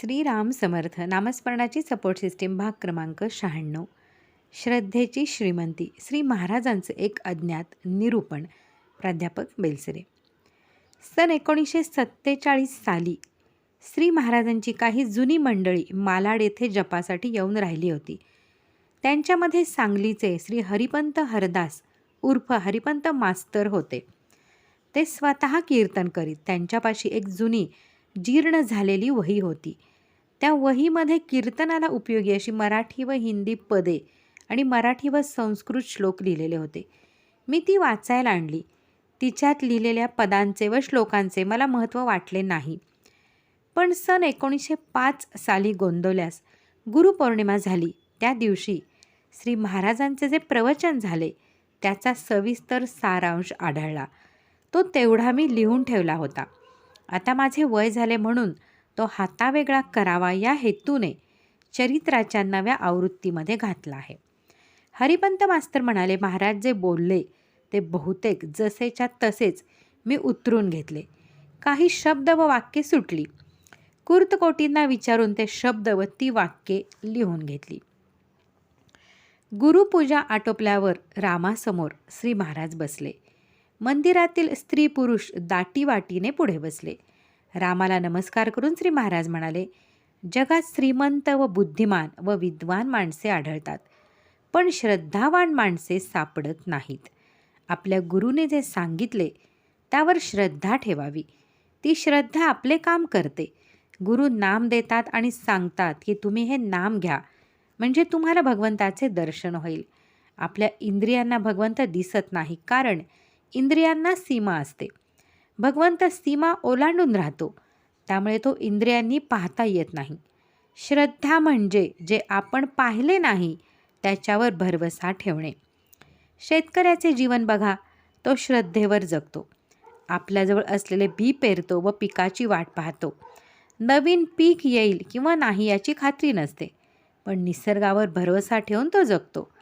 श्रीराम समर्थ नामस्मरणाची support system भाग क्रमांक शहाण्णव. श्रद्धेची श्रीमंती श्री महाराजांचं एक अज्ञात निरूपण. प्राध्यापक बेलसरे. सन एकोणीसशे सत्तेचाळीस साली श्री महाराजांची काही जुनी मंडळी मालाड येथे जपासाठी येऊन राहिली होती. त्यांच्यामध्ये सांगलीचे श्री हरिपंत हरदास उर्फ हरिपंत मास्तर होते. ते स्वतः कीर्तन करीत त्यांच्यापाशी एक जुनी जीर्ण झालेली वही होती. त्या वहीमध्ये कीर्तनाला उपयोगी अशी मराठी व हिंदी पदे आणि मराठी व संस्कृत श्लोक लिहिलेले होते. मी ती वाचायला आणली. तिच्यात लिहिलेल्या पदांचे व श्लोकांचे मला महत्त्व वाटले नाही. पण सन एकोणीसशे पाच साली गोंदवल्यास गुरुपौर्णिमा झाली. त्या दिवशी श्री महाराजांचे जे प्रवचन झाले त्याचा सविस्तर सारांश आढळला. तो तेवढा मी लिहून ठेवला होता. आता माझे वय झाले म्हणून तो हातावेगळा करावा या हेतूने चरित्राच्या नव्या आवृत्तीमध्ये घातला आहे. हरिपंत मास्तर म्हणाले महाराज जे बोलले ते बहुतेक जसेच्या तसेच मी उतरून घेतले. काही शब्द व वाक्ये सुटली. कुर्तकोटींना विचारून ते शब्द व ती वाक्ये लिहून घेतली. गुरुपूजा आटोपल्यावर रामासमोर श्री महाराज बसले. मंदिरातील स्त्री पुरुष दाटीवाटीने पुढे बसले. रामाला नमस्कार करून श्री महाराज म्हणाले जगात श्रीमंत व बुद्धिमान व विद्वान माणसे आढळतात पण श्रद्धावान माणसे सापडत नाहीत. आपल्या गुरुने जे सांगितले त्यावर श्रद्धा ठेवावी. ती श्रद्धा आपले काम करते. गुरु नाम देतात आणि सांगतात की तुम्ही हे नाम घ्या. म्हणजे तुम्हाला भगवंताचे दर्शन होईल. आपल्या इंद्रियांना भगवंत दिसत नाही कारण इंद्रियांना सीमा असते. भगवंत सीमा ओलांडून राहतो. त्यामुळे तो इंद्रियांनी पाहता येत नाही. श्रद्धा म्हणजे जे आपण पाहिले नाही त्याच्यावर भरवसा ठेवणे. शेतकऱ्याचे जीवन बघा तो श्रद्धेवर जगतो. आपल्याजवळ असलेले बी पेरतो व पिकाची वाट पाहतो. नवीन पीक येईल किंवा नाही याची खात्री नसते पण निसर्गावर भरवसा ठेवून तो जगतो.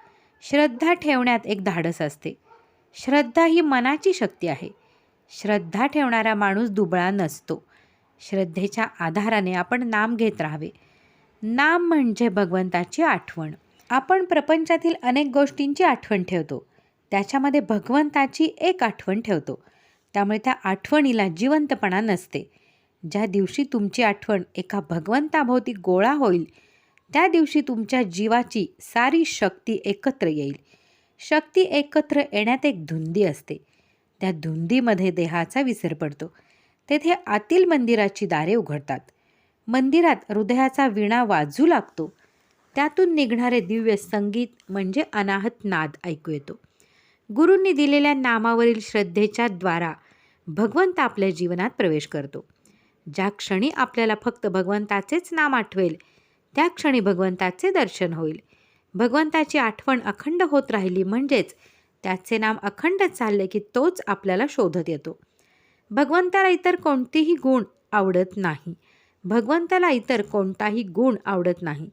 श्रद्धा ठेवण्यात एक धाडस असते. श्रद्धा ही मनाची शक्ती आहे. श्रद्धा ठेवणारा माणूस दुबळा नसतो. श्रद्धेच्या आधाराने आपण नाम घेत राहावे. नाम म्हणजे भगवंताची आठवण. आपण प्रपंचातील अनेक गोष्टींची आठवण ठेवतो. त्याच्यामध्ये भगवंताची एक आठवण ठेवतो. त्यामुळे त्या आठवणीला जिवंतपणा नसते. ज्या दिवशी तुमची आठवण एका भगवंताभोवती गोळा होईल त्या दिवशी तुमच्या जीवाची सारी शक्ती एकत्र येईल. शक्ती एकत्र येण्यात एक धुंदी असते. त्या धुंदीमध्ये देहाचा विसर पडतो. तेथे आतील मंदिराची दारे उघडतात. मंदिरात हृदयाचा विणा वाजू लागतो. त्यातून निघणारे दिव्य संगीत म्हणजे अनाहत नाद ऐकू येतो. गुरूंनी दिलेल्या नामावरील श्रद्धेच्या द्वारा भगवंत आपल्या जीवनात प्रवेश करतो. ज्या क्षणी आपल्याला फक्त भगवंताचेच नाम आठवेल त्या क्षणी भगवंताचे दर्शन होईल. भगवंताची आठवण अखंड होत राहिली म्हणजेच त्याचे नाम अखंड चालले की तोच आपल्याला शोधत येतो. भगवंताला इतर कोणतेही गुण आवडत नाही. भगवंताला इतर कोणताही गुण आवडत नाही.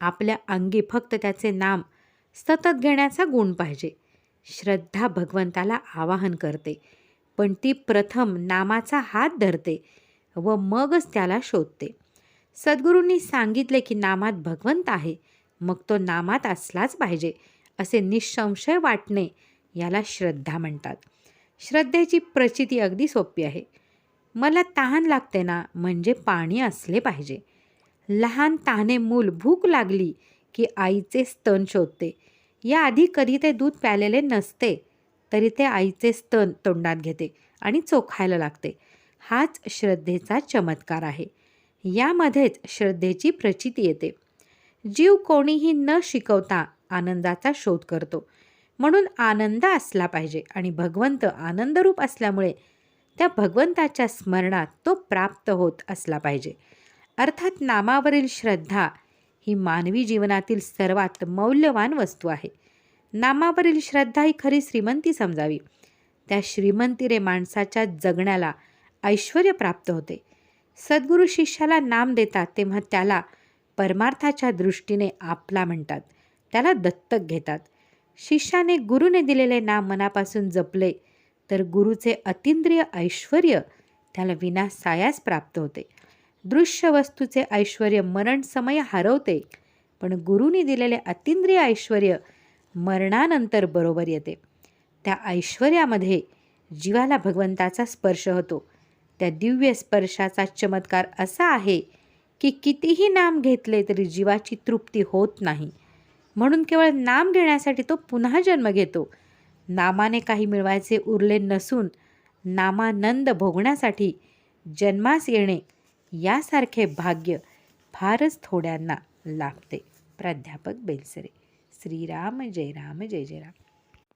आपल्या अंगी फक्त त्याचे नाम सतत घेण्याचा गुण पाहिजे. श्रद्धा भगवंताला आवाहन करते. पण ती प्रथम नामाचा हात धरते व मगच त्याला शोधते. सद्गुरूंनी सांगितले की नामात भगवंत आहे. मग तो नामात असलाच पाहिजे असे निःसंशय वाटणे याला श्रद्धा म्हणतात. श्रद्धेची प्रचिती अगदी सोपी आहे. मला तहान लागते ना म्हणजे पाणी असले पाहिजे. लहान तहाने मूल भूक लागली की आईचे स्तन शोधते. याआधी कधी ते दूध प्यालेले नसते तरी ते आईचे स्तन तोंडात घेते आणि चोखायला लागते. हाच श्रद्धेचा चमत्कार आहे. यामध्येच श्रद्धेची प्रचिती येते. जीव कोणीही न शिकवता आनंदाचा शोध करतो. म्हणून आनंद असला पाहिजे आणि भगवंत आनंदरूप असल्यामुळे त्या भगवंताच्या स्मरणात तो प्राप्त होत असला पाहिजे. अर्थात नामावरील श्रद्धा ही मानवी जीवनातील सर्वात मौल्यवान वस्तू आहे. नामावरील श्रद्धा ही खरी श्रीमंती समजावी. त्या श्रीमंतीरे माणसाच्या जगण्याला ऐश्वर प्राप्त होते. सद्गुरू शिष्याला नाम देतात तेव्हा त्याला परमार्थाच्या दृष्टीने आपला म्हणतात. त्याला दत्तक घेतात. शिष्याने गुरुने दिलेले नाम मनापासून जपले. तर गुरुचे अतिंद्रिय ऐश्वर त्याला विनासायास प्राप्त होते. दृश्य वस्तूचे ऐश्वर मरण समय हरवते पण गुरुनी दिलेले अतिंद्रिय ऐश्वर मरणानंतर बरोबर येते. त्या ऐश्वर्यामध्ये जीवाला भगवंताचा स्पर्श होतो. त्या दिव्य स्पर्शाचा चमत्कार असा आहे की कितीही नाम घेतले तरी जीवाची तृप्ती होत नाही. म्हणून केवळ नाम घेण्यासाठी तो पुन्हा जन्म घेतो. नामाने काही मिळवायचे उरले नसून नामानंद भोगण्यासाठी जन्मास येणे यासारखे भाग्य फारच थोड्यांना लाभते. प्राध्यापक बेलसरे. श्रीराम जय राम जय जय राम.